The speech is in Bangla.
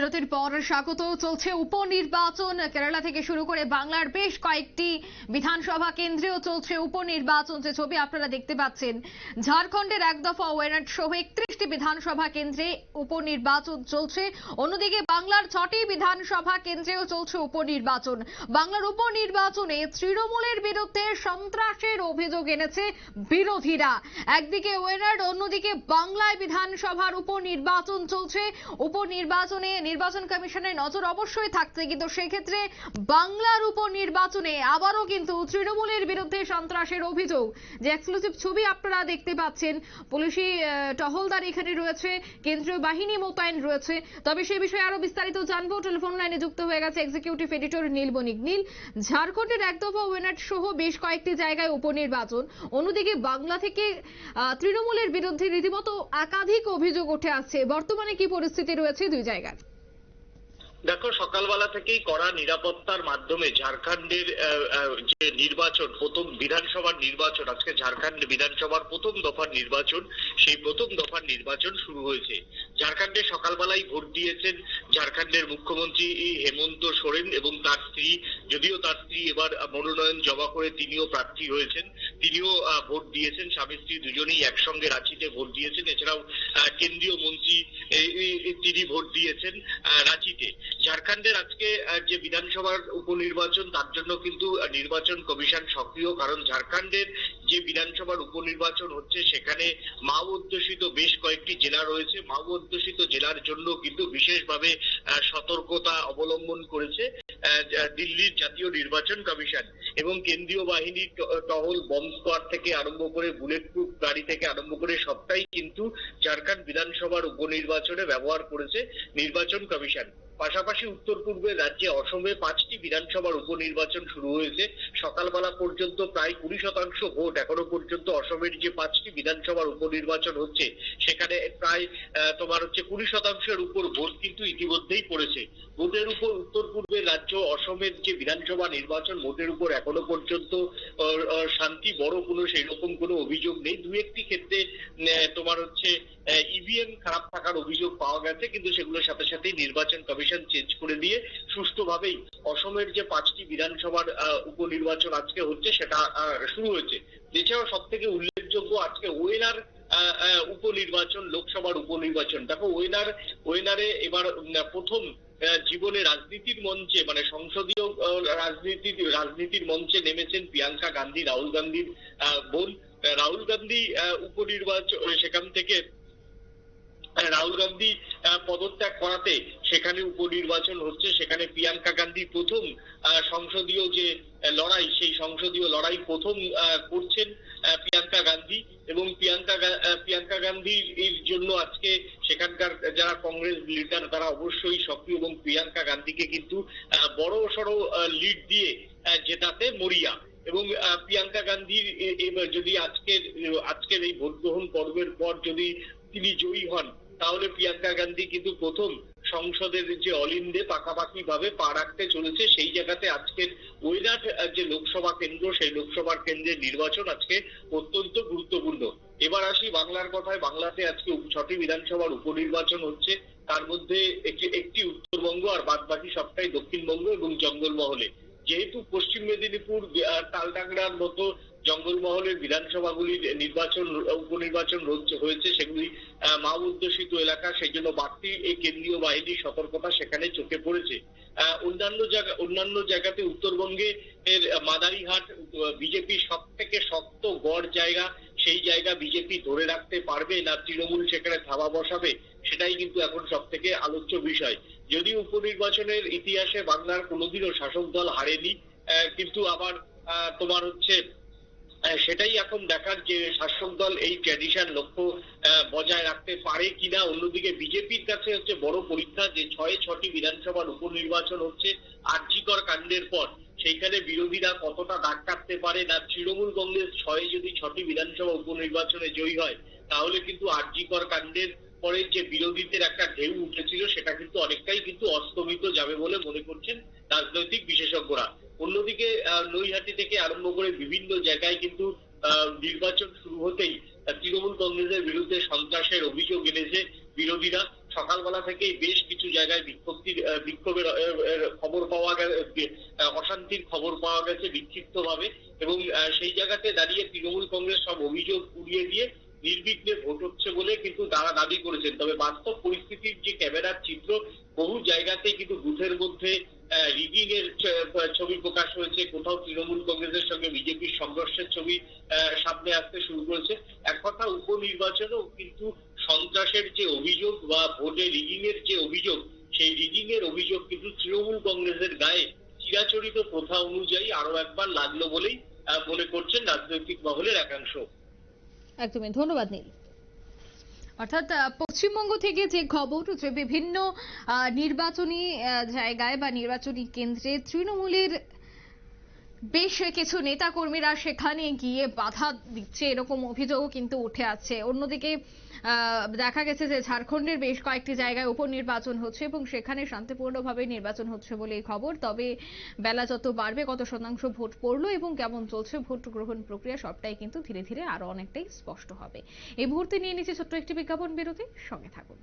বিরতির পর স্বাগত। চলছে উপনির্বাচন। কেরালা থেকে শুরু করে বাংলার বেশ কয়েকটি বিধানসভা কেন্দ্রেও চলছে উপনির্বাচন। যে ছবি আপনারা দেখতে পাচ্ছেন, ঝাড়খণ্ডের এক দফা ওয়ারেন্ট সহ একত্রিশটি বিধানসভা কেন্দ্রে উপনির্বাচন চলছে। অন্যদিকে বাংলার ছটি বিধানসভা কেন্দ্রেও চলছে উপনির্বাচন। বাংলার উপনির্বাচনে তৃণমূলের বিরুদ্ধে সন্ত্রাসের অভিযোগ এনেছে বিরোধীরা। একদিকে ওয়েনার্ড অন্যদিকে বাংলায় বিধানসভার উপনির্বাচন চলছে। উপনির্বাচনে নির্বাচন কমিশনের নজর অবশ্যই থাকছে, কিন্তু সেক্ষেত্রে বাংলার উপনির্বাচনে আবারও কিন্তু তৃণমূলের বিরুদ্ধে সন্ত্রাসের অভিযোগ। যে এক্সক্লুসিভ ছবি আপনারা দেখতে পাচ্ছেন, পুলিশি টহলদার এখানে রয়েছে, কেন্দ্রীয় বাহিনী মোতায়েন রয়েছে। তবে সে বিষয়ে আরও বিস্তারিত জানব। টেলিফোন লাইনে যুক্ত হয়ে গেছে এক্সিকিউটিভ এডিটর নীল বণিক। নীল, ঝাড়খণ্ডের এক দফা ওয়েনাট সহ বেশ কয়েকটি জায়গায় উপনির্বাচন। অন্যদিকে বাংলা থেকে তৃণমূলের বিরুদ্ধে রীতিমতো একাধিক অভিযোগ উঠে আসছে। বর্তমানে কি পরিস্থিতি রয়েছে দুই জায়গার দেখো, সকালবেলা থেকেই কড়া নিরাপত্তার মাধ্যমে ঝাড়খণ্ডের যে নির্বাচন, প্রথম বিধানসভার নির্বাচন, আজকে ঝাড়খণ্ড বিধানসভার প্রথম দফার নির্বাচন সেই প্রথম দফার নির্বাচন শুরু হয়েছে। ঝাড়খণ্ডে সকালবেলায় ভোট দিয়েছেন ঝাড়খণ্ডের মুখ্যমন্ত্রী হেমন্ত সোরেন এবং তার স্ত্রী, যদিও তার স্ত্রী এবার মনোনয়ন জমা করে তিনিও প্রার্থী হয়েছেন, তিনিও ভোট দিয়েছেন। স্বামী স্ত্রী দুজনেই একসঙ্গে রাঁচিতে ভোট দিয়েছেন। এছাড়াও কেন্দ্রীয় মন্ত্রী তিনি ভোট দিয়েছেন রাঁচিতে। ঝাড়খণ্ডের আজকে যে বিধানসভার উপনির্বাচন, তার জন্য কিন্তু নির্বাচন কমিশন সক্রিয়, কারণ ঝাড়খণ্ডের যে বিধানসভার উপনির্বাচন হচ্ছে, সেখানে মাও অধ্যুষিত বেশ কয়েকটি জেলা রয়েছে। মাও অধ্যুষিত জেলার জন্য কিন্তু বিশেষভাবে সতর্কতা অবলম্বন করেছে দিল্লির জাতীয় নির্বাচন কমিশন এবং কেন্দ্রীয় বাহিনী ট- টহল বম স্কোয়াড থেকে আরম্ভ করে বুলেট প্রুফ গাড়ি থেকে আরম্ভ করে সবটাই কিন্তু ঝাড়খণ্ড বিধানসভার উপনির্বাচনে ব্যবহার করেছে নির্বাচন কমিশন। পাশাপাশি উত্তর পূর্বের রাজ্যে অসমে পাঁচটি বিধানসভার উপনির্বাচন শুরু হয়েছে। সকালবেলা পর্যন্ত প্রায় কুড়ি শতাংশ ভোট এখনও পর্যন্ত অসমের যে পাঁচটি বিধানসভার উপনির্বাচন হচ্ছে, সেখানে প্রায় তোমার হচ্ছে কুড়ি শতাংশের উপর ভোট কিন্তু ইতিমধ্যেই পড়েছে। ভোটের উপর উত্তর পূর্বের রাজ্য অসমের যে বিধানসভা নির্বাচন, ভোটের উপর এখনও পর্যন্ত শান্তি বড় কোনো সেই রকম কোনো অভিযোগ নেই। দু একটি ক্ষেত্রে তোমার হচ্ছে ইভিএম খারাপ থাকার অভিযোগ পাওয়া গেছে, কিন্তু সেগুলোর সাথে সাথেই নির্বাচন কমিশন চেঞ্জ করে দিয়ে সুষ্ঠুভাবেই অসমের যে পাঁচটি বিধানসভার উপনির্বাচন আজকে হচ্ছে সেটা শুরু হয়েছে। এছাড়াও সব থেকে উল্লেখযোগ্য আজকে ওয়েনার উপনির্বাচন, লোকসভার উপনির্বাচন। দেখো, ওয়েনার, ওয়েনারে এবার প্রথম জীবনে রাজনীতির মঞ্চে মানে সংসদীয় রাজনীতি রাজনীতির মঞ্চে নেমেছেন প্রিয়াঙ্কা গান্ধী, রাহুল গান্ধীর বোন। রাহুল গান্ধী উপনির্বাচন সেখান থেকে রাহুল গান্ধী পদত্যাগ করাতে সেখানে উপনির্বাচন হচ্ছে, সেখানে প্রিয়াঙ্কা গান্ধী প্রথম সংসদীয় যে লড়াই, সেই সংসদীয় লড়াই প্রথম করছেন প্রিয়াঙ্কা গান্ধী। এবং প্রিয়াঙ্কা প্রিয়াঙ্কা গান্ধীর জন্য আজকে সেখানকার যারা কংগ্রেস লিডার, তারা অবশ্যই সক্রিয় এবং প্রিয়াঙ্কা গান্ধীকে কিন্তু বড় সড়ো লিড দিয়ে জেতাতে মরিয়া। এবং প্রিয়াঙ্কা গান্ধীর যদি আজকের আজকের এই ভোট গ্রহণ পর্বের পর যদি তিনি জয়ী হন তাহলে প্রিয়াঙ্কা গান্ধী কিন্তু প্রথম সংসদের যে অলিন্দে পাকাপাকি ভাবে পা রাখতে চলেছে, সেই জায়গাতে আজকের ওয়েনাট যে লোকসভা কেন্দ্র, সেই লোকসভার কেন্দ্রের নির্বাচন আজকে অত্যন্ত গুরুত্বপূর্ণ। এবার আসি বাংলার কথায়, বাংলাতে আজকে ছটি বিধানসভার উপনির্বাচন হচ্ছে। তার মধ্যে একটি একটি উত্তরবঙ্গ আর বাদ বাকি সবটাই দক্ষিণবঙ্গ এবং জঙ্গলমহলে। যেহেতু পশ্চিম মেদিনীপুর তালডাংরার মতো জঙ্গলমহলের বিধানসভাগুলির নির্বাচন, উপনির্বাচন হয়েছে, সেগুলি মাও এলাকা সেই জন্য বাড়তি এই কেন্দ্রীয় বাহিনীর সতর্কতা সেখানে চোখে পড়েছে। অন্যান্য জায়গা, অন্যান্য জায়গাতে উত্তরবঙ্গে এর মাদারিহাট বিজেপি সব থেকে শক্ত গড় জায়গা, সেই জায়গা বিজেপি ধরে রাখতে পারবে না তৃণমূল সেখানে থাবা বসাবে, সেটাই কিন্তু এখন সব থেকে আলোচ্য বিষয়। যদি উপনির্বাচনের ইতিহাসে বাংলার কোনোদিনও শাসক দল হারেনি কিন্তু আবার তোমার হচ্ছে সেটাই এখন দেখার যে শাসক দল এই ট্র্যাডিশন লক্ষ্য বজায় রাখতে পারে কিনা। অন্যদিকে বিজেপির কাছে হচ্ছে বড় পরীক্ষা যে ছয়, ছটি বিধানসভার উপনির্বাচন হচ্ছে আর্যিকর কাণ্ডের পর। সেইখানে বিরোধীরা কতটা দাগ কাটতে পারে না? তৃণমূল কংগ্রেস ছয়ে যদি ছটি বিধানসভা উপনির্বাচনে জয়ী হয়, তাহলে কিন্তু আর্যিকর কাণ্ডের পরে যে বিরোধীদের একটা ঢেউ উঠেছিল, সেটা কিন্তু অনেকটাই কিন্তু অস্তমিত যাবে বলে মনে করছেন রাজনৈতিক বিশেষজ্ঞরা। অন্যদিকে নৈহাটি থেকে আরম্ভ করে বিভিন্ন জায়গায় কিন্তু নির্বাচন শুরু হতেই তৃণমূল কংগ্রেসের বিরুদ্ধে সন্ত্রাসের অভিযোগ এনেছে বিরোধীরা। সকালবেলা থেকেই বেশ কিছু জায়গায় বিক্ষোভটির বিক্ষোভের খবর পাওয়া গেছে অশান্তির খবর পাওয়া গেছে বিক্ষিপ্তভাবে এবং আহ, সেই জায়গাতে দাঁড়িয়ে তৃণমূল কংগ্রেস সব অভিযোগ উড়িয়ে দিয়ে নির্বিঘ্নে ভোট হচ্ছে বলে কিন্তু তারা দাবি করেছেন। তবে বাস্তব পরিস্থিতির যে ক্যামেরার চিত্র বহু জায়গাতেই কিন্তু বুথের মধ্যে রিগিং এর ছবি প্রকাশ হয়েছে। কোথাও তৃণমূল কংগ্রেসের সঙ্গে বিজেপির সংঘর্ষের ছবি সামনে আসতে শুরু করেছে। এক কথা, উপনির্বাচনেও কিন্তু সন্ত্রাসের যে অভিযোগ বা ভোটে রিগিং এর যে অভিযোগ, সেই রিগিং এর অভিযোগ কিন্তু তৃণমূল কংগ্রেসের গায়ে চিরাচরিত প্রথা অনুযায়ী আরও একবার লাগল বলেই মনে করছেন রাজনৈতিক মহলের একাংশ। একদমই। ধন্যবাদ, নীল। অর্থাৎ পশ্চিমবঙ্গ থেকে যে খবর যে বিভিন্ন নির্বাচনী জায়গায় বা নির্বাচনী কেন্দ্রে তৃণমূলের বেশ কিছু নেতাকর্মীরা সেখানে গিয়ে বাধা দিচ্ছে, এরকম অভিযোগও কিন্তু উঠে আছে অন্যদিকে দেখা গেছে যে ঝাড়খণ্ডের বেশ কয়েকটি জায়গায় উপনির্বাচন হচ্ছে এবং সেখানে শান্তিপূর্ণভাবে নির্বাচন হচ্ছে বলে খবর। তবে বেলা যত বাড়বে, কত শতাংশ ভোট পড়ল এবং কেমন চলছে ভোট গ্রহণ প্রক্রিয়া, সবটাই কিন্তু ধীরে ধীরে আরও অনেকটাই স্পষ্ট হবে। এই মুহূর্তে নিয়ে নিচ্ছে ছোট্ট একটি বিজ্ঞাপন বিরতি সঙ্গে থাকুন।